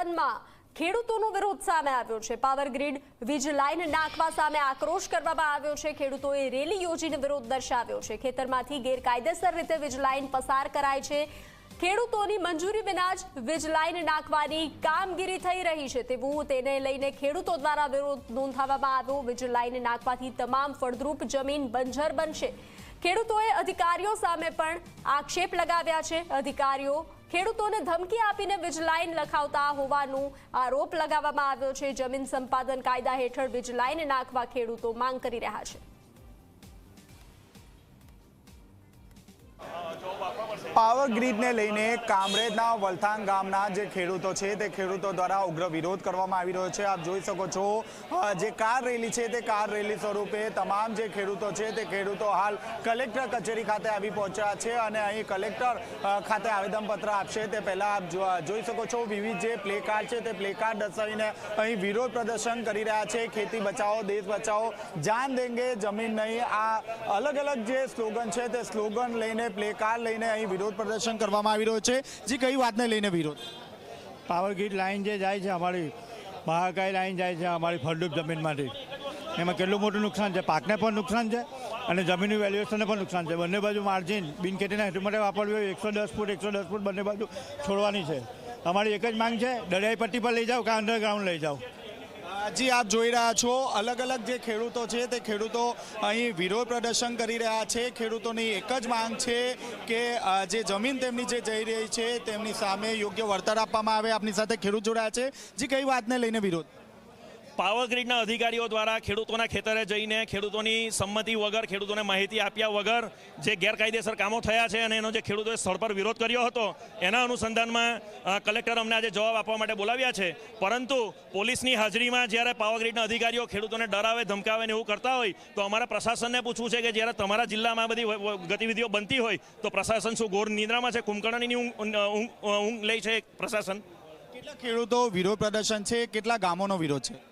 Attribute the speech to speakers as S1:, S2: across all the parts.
S1: મેદાનમાં ખેડૂતોનો વિરોધ સામે આવ્યો છે. પાવર ગ્રીડ વીજ લાઇન નાખવા સામે આક્રોશ કરવામાં આવ્યો છે. ખેડૂતોએ રેલી યોજીને વિરોધ દર્શાવ્યો છે. ખેતરમાંથી ગેરકાયદેસર રીતે વીજ લાઇન પસાર કરાય છે. ખેડૂતોની મંજૂરી વિના જ વીજ લાઇન નાખવાની કામગીરી થઈ રહી છે. તેવું તેને લઈને ખેડૂતો દ્વારા વિરોધ નોંધાવવામાં આવ્યો. વીજ લાઇન નાખવાથી તમામ ફળદ્રુપ જમીન બંજર બનશે. ખેડૂતોએ અધિકારીઓ સામે પણ આક્ષેપ લગાવ્યા છે. અધિકારીઓ ખેડૂતોને ધમકી આપીને વીજલાઇન લખાવતા હોવાનું આરોપ લગાવવામાં આવ્યો છે. જમીન સંપાદન કાયદા હેઠળ વીજલાઇન નાખવા ખેડૂતો માંગ કરી રહ્યા છે.
S2: પાવર ગ્રીડને લઈને કામરેજના વલથાણ ગામના જે ખેડૂતો છે તે ખેડૂતો દ્વારા ઉગ્ર વિરોધ કરવામાં આવી રહ્યો છે. આપ જોઈ શકો છો જે કાર રેલી છે તે કાર રેલી સ્વરૂપે તમામ જે ખેડૂતો છે તે ખેડૂતો હાલ કલેક્ટર કચેરી ખાતે આવી પહોંચ્યા છે અને અહીં કલેક્ટર ખાતે આવેદનપત્ર આપશે. તે પહેલાં આપ જોઈ શકો છો, વિવિધ જે પ્લે કાર્ડ છે તે પ્લે કાર્ડ દર્શાવીને અહીં વિરોધ પ્રદર્શન કરી રહ્યા છે. ખેતી બચાવો, દેશ બચાવો, જાન દેંગે, જમીન નહીં. આ અલગ અલગ જે સ્લોગન છે તે સ્લોગન લઈને, પ્લે કાર્ડ લઈને અહીં વિરોધ પ્રદર્શન કરવામાં આવી રહ્યો છે. જે, કઈ વાતને લઈને વિરોધ?
S3: પાવર ગ્રીડ લાઈન જે જાય છે, અમારી મહાકાય લાઈન જાય છે, અમારી ફળદ્રુપ જમીનમાંથી. એમાં કેટલું મોટું નુકસાન છે? પાકને પણ નુકસાન છે અને જમીનનું વેલ્યુએશનને પણ નુકસાન છે. બંને બાજુ માર્જિન બિનખેતીના હેતુ માટે વાપરવી હોય. એકસો દસ ફૂટ, એકસો દસ ફૂટ બંને બાજુ છોડવાની છે. અમારી એક જ માંગ છે, દરિયાઈ પટ્ટી પર લઈ જાઓ કે અંડરગ્રાઉન્ડ લઈ જાઓ?
S2: જી આપ જોઈ રહ્યા છો, અલગ અલગ જે ખેડૂતો છે તે ખેડૂતો અહીં વિરોધ પ્રદર્શન કરી રહ્યા છે. ખેડૂતોની એક જ માંગ છે કે જે જમીન તેમની જે જઈ રહી છે તેમની સામે યોગ્ય વળતર આપવામાં આવે. આપની સાથે ખેડૂત જોડાયા છે. જે, કઈ વાતને લઈને વિરોધ?
S4: પાવર ગ્રીડના અધિકારીઓ દ્વારા ખેડૂતોના ખેતરે જઈને ખેડૂતોની સંમતિ વગર, ખેડૂતોને માહિતી આપ્યા વગર જે ગેરકાયદેસર કામો થયા છે અને એનો જે ખેડૂતોએ સ્થળ પર વિરોધ કર્યો હતો, એના અનુસંધાનમાં કલેક્ટર અમને આજે જવાબ આપવા માટે બોલાવ્યા છે. પરંતુ પોલીસની હાજરીમાં જ્યારે પાવર ગ્રીડના અધિકારીઓ ખેડૂતોને ડરાવે, ધમકાવે ને એવું કરતા હોય, તો અમારા પ્રશાસનને પૂછવું છે કે જ્યારે તમારા જિલ્લામાં બધી ગતિવિધિઓ બનતી હોય, તો પ્રશાસન શું ઘોર નિદ્રામાં છે? કુંભકર્ણની ઊંઘ ઊંઘ લે છે પ્રશાસન?
S2: કેટલા ખેડૂતો વિરોધ પ્રદર્શન છે? કેટલા ગામોનો વિરોધ છે?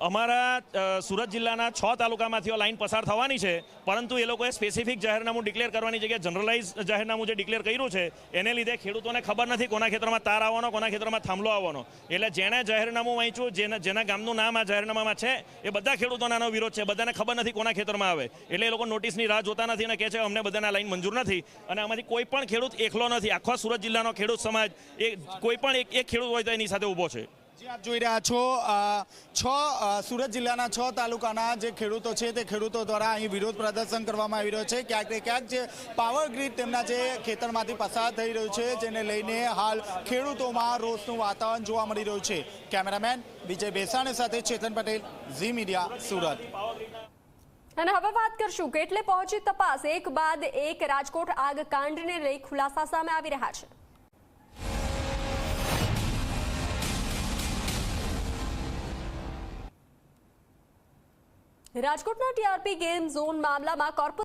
S4: અમારા સુરત જિલ્લાના છ તાલુકામાંથી લાઇન પસાર થવાની છે, પરંતુ એ લોકોએ સ્પેસિફિક જાહેરનામું ડિક્લેર કરવાની જગ્યાએ જનરલાઇઝ જાહેરનામું જે ડિક્લેર કર્યું છે, એને લીધે ખેડૂતોને ખબર નથી કોના ખેતરમાં તાર આવવાનો, કોના ખેતરમાં થાંભલો આવવાનો. એટલે જેણે જાહેરનામું વાંચ્યું, જેના જેના ગામનું નામ આ જાહેરનામામાં છે, એ બધા ખેડૂતોને આનો વિરોધ છે, બધાને ખબર નથી કોના ખેતરમાં આવે. એટલે એ લોકો નોટિસની રાહ જોતા નથી અને કહે છે, અમને બધાને લાઇન મંજૂર નથી. અને આમાંથી કોઈ પણ ખેડૂત એકલો નથી. આખો સુરત જિલ્લાનો ખેડૂત સમાજ એ કોઈ પણ એક ખેડૂત હોય તો એની સાથે ઊભો છે.
S2: જોઈ રહ્યા છો છ સુરત જિલ્લાના છ તાલુકાના જે ખેડૂતો છે તે ખેડૂતો દ્વારા અહીં વિરોધ પ્રદર્શન કરવામાં આવી રહ્યો છે. ક્યાંક ને ક્યાંક જે પાવર ગ્રીડ તેમના જે ખેતરમાંથી પસાર થઈ રહ્યું છે, જેને લઈને હાલ ખેડૂતોમાં રોષનું વાતાવરણ જોવા મળી રહ્યું છે. કેમેરામેન વિજય બેસાણે સાથે ચેતન પટેલ, ઝી મીડિયા, સુરત.
S1: અને હવે વાત કરશું કેટલે પહોંચી તપાસ. એક બાદ એક રાજકોટ આગ કાંડને લઈ ખુલાસા સામે આવી રહ્યા છે. રાજકોટના ટીઆરપી ગેમ ઝોન મામલામાં કોર્પોરેટ